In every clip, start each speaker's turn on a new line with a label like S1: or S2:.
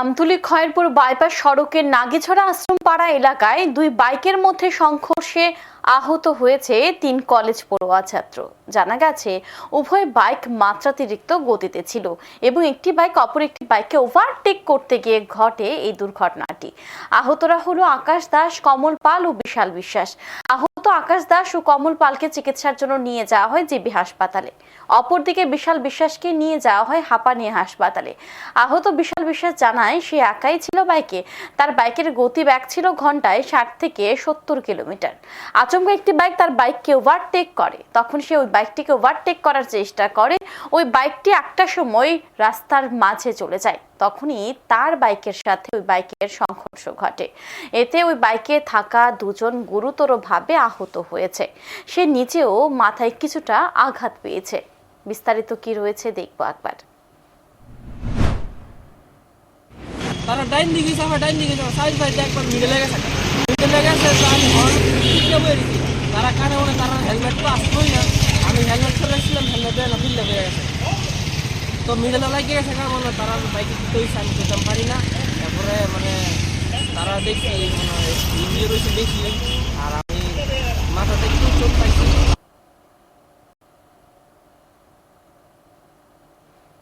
S1: Amtuli Khayerpur bypass সড়কের নাগিছড়া আশ্রমপাড়া এলাকায় দুই বাইকের মধ্যে সংঘর্ষে আহত হয়েছে তিন কলেজ পড়ুয়া ছাত্র। জানা গেছে, উভয় বাইক মাত্রাতিরিক্ত গতিতে ছিল এবং একটি বাইক অপর একটি বাইককে ওভারটেক করতে গিয়ে ঘটে এই দুর্ঘটনাটি। আহতরা হলো আকাশ দাস, কমল পাল ও বিশাল বিশ্বাস। আহত আকাশ দাস ও কমল পালকে চিকিৎসার জন্য নিয়ে যাওয়া হয় জিবি হাসপাতালে। অপরদিকে বিশাল বিশ্বাসকে নিয়ে যাওয়া হয় হাঁপানিয়া হাসপাতালে। আহত বিশাল বিশ্বাস জানায়, সে একাই ছিল বাইকে। তার বাইকের গতি ব্যাগ ছিল ঘন্টায় ষাট থেকে সত্তর কিলোমিটার। আচমকা একটি বাইক তার বাইককে ওভারটেক করে। তখন সে ওই বাইকটিকে ওভারটেক করার চেষ্টা করে ওই বাইকটি একটা সময় রাস্তার মাঝে চলে যায়। তখনই তার বাইকের সাথে ওই বাইকের সংঘর্ষ ঘটে। এতে ওই বাইকে থাকা দুজন গুরুতরভাবে আহত হয়েছে। সে নিজেও মাথায় কিছুটা আঘাত পেয়েছে। বিস্তারিত কি রয়েছে দেখব একবার।
S2: তারা ডাইন দিকে আমার ডাইন দিকে সাইড সাইড একবার মিডলে গেছে। মিডলে গেছে তো আমি হর্ন ফিল্ডে বয়ে দিচ্ছি তারা কানে তারা হেলমেট তো আসলোই না আমি হেলমেট চলে এসেছিলাম হেলমেট দেয় না ফিল্ডে বয়ে গেছে তো মিডলে লাগিয়ে গেছে মানে তারা বাইকে হয়েছে আমি যেতাম পারি না। তারপরে মানে তারা দেখছি মানে ইঞ্জিও রয়েছে বেশি আর আমি মাথাতে একটু চোট পাইছি।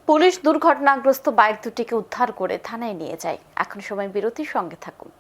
S1: পুলিশ দুর্ঘটনাগ্রস্ত বাইক দুটিকে উদ্ধার করে থানায় নিয়ে যায়। এখন সময় বিরতির সঙ্গে থাকুন।